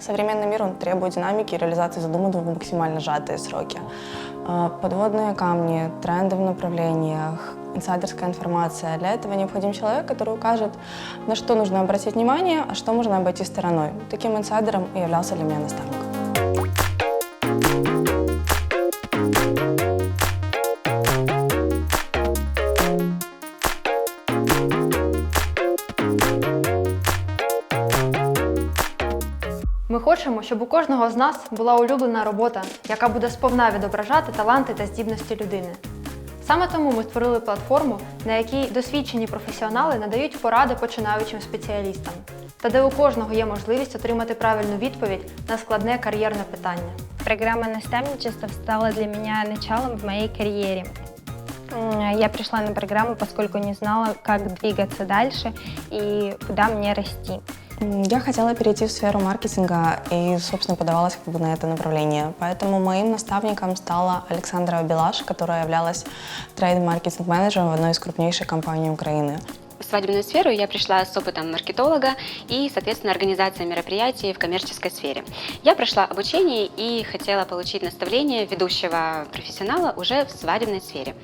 Современный мир он требует динамики и реализации задуманного в максимально сжатые сроки. А, Подводные камни, тренды в направлениях, инсайдерская информация. Для этого необходим человек, который укажет, на что нужно обратить внимание, а что можно обойти стороной. Таким инсайдером и являлся для меня наставник. Хочемо, щоб у кожного з нас була улюблена робота, яка буде сповна відображати таланти та здібності людини. Саме тому ми створили платформу, на якій досвідчені професіонали надають поради починаючим спеціалістам, та де у кожного є можливість отримати правильну відповідь на складне кар'єрне питання. Программа наставничества стала для меня началом в моей карьере. Я пришла на программу, поскольку не знала, как двигаться дальше и куда мне расти. Я хотела перейти в сферу маркетинга и, собственно, подавалась как бы на это направление. Поэтому моим наставником стала Александра Белаш, которая являлась трейд-маркетинг-менеджером в одной из крупнейших компаний Украины. В свадебную сферу я пришла с опытом маркетолога и, соответственно, организация мероприятий в коммерческой сфере. Я прошла обучение и хотела получить наставление ведущего профессионала уже в свадебной сфере.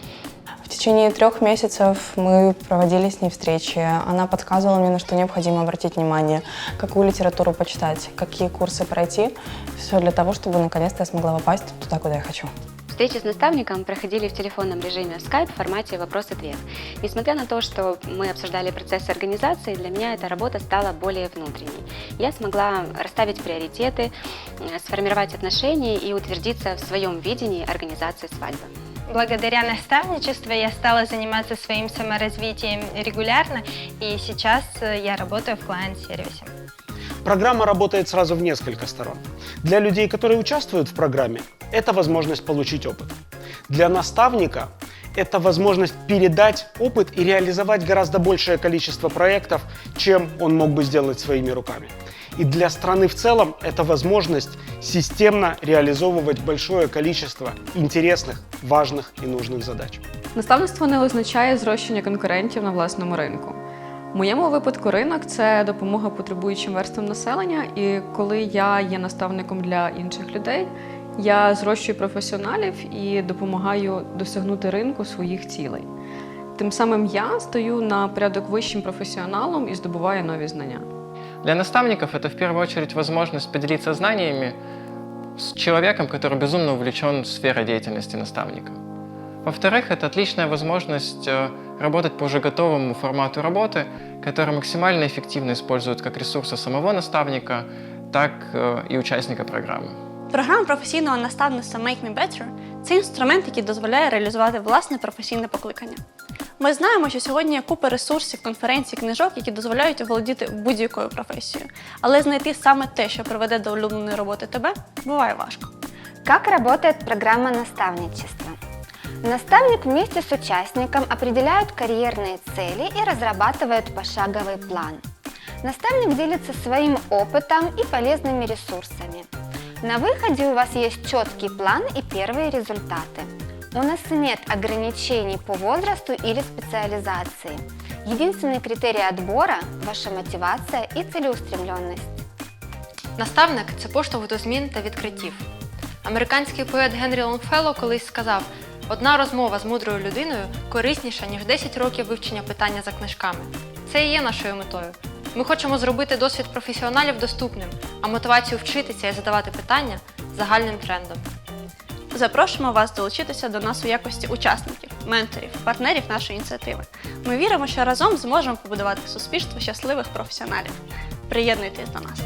Течение трех месяцев мы проводили с ней встречи. Она подсказывала мне, на что необходимо обратить внимание, какую литературу почитать, какие курсы пройти. Все для того, чтобы наконец-то я смогла попасть туда, куда я хочу. Встречи с наставником проходили в телефонном режиме в Skype в формате вопрос-ответ. Несмотря на то, что мы обсуждали процесс организации, для меня эта работа стала более внутренней. Я смогла расставить приоритеты, э, сформировать отношения и утвердиться в своем видении организации свадьбы. Благодаря наставничеству я стала заниматься своим саморазвитием регулярно, и сейчас э, я работаю в клиент-сервисе. Программа работает сразу в несколько сторон. Для людей, которые участвуют в программе, это возможность получить опыт. Для наставника это возможность передать опыт и реализовать гораздо большее количество проектов, чем он мог бы сделать своими руками. И для страны в целом это возможность системно реализовывать большое количество интересных, важных и нужных задач. Наставництво не означає зрощення конкурентів на власному ринку. В моєму випадку ринок це допомога потребуючим верствам населення, і коли я є наставником для інших людей, я зрощую професіоналів і допомагаю досягнути ринку своїх цілей. Тим самим я стою на порядок вищим професіоналом і здобуваю нові знання. Для наставников это в первую очередь возможность поделиться знаниями с человеком, который безумно увлечен сферой деятельности наставника. Во-вторых, это отличная возможность э, работать по уже готовому формату работы, который максимально эффективно использует как ресурсы самого наставника, так э, и участника программы. Програма професійного наставництва Make Me Better це інструмент, який дозволяє реалізувати власне професійне покликання. Ми знаємо, що сьогодні є купа ресурсів, конференцій, книжок, які дозволяють володіти будь-якою професією. Але знайти саме те, що приведе до улюбленої роботи тебе, буває важко. Как работает программа наставничества? Наставник вместе с участником определяют карьерные цели и разрабатывает пошаговый план. Наставник делится своим опытом и полезными ресурсами. На выходе у вас есть четкий план и первые результаты. У нас нет ограничений по возрасту или специализации. Единственный критерий отбора – ваша мотивация и целеустремленность. Наставник це поштовх до змін та відкриттів. Американський поет Генрі Лонгфелло колись сказав: одна розмова з мудрою людиною корисніша, ніж 10 років вивчення питання за книжками. Це і є нашою метою. Ми хочемо зробити досвід професіоналів доступним, а мотивацію вчитися і задавати питання загальним трендом. Запрошуємо вас долучитися до нас у якості учасників, менторів, партнерів нашої ініціативи. Ми віримо, що разом зможемо побудувати суспільство щасливих професіоналів. Приєднуйтесь до нас.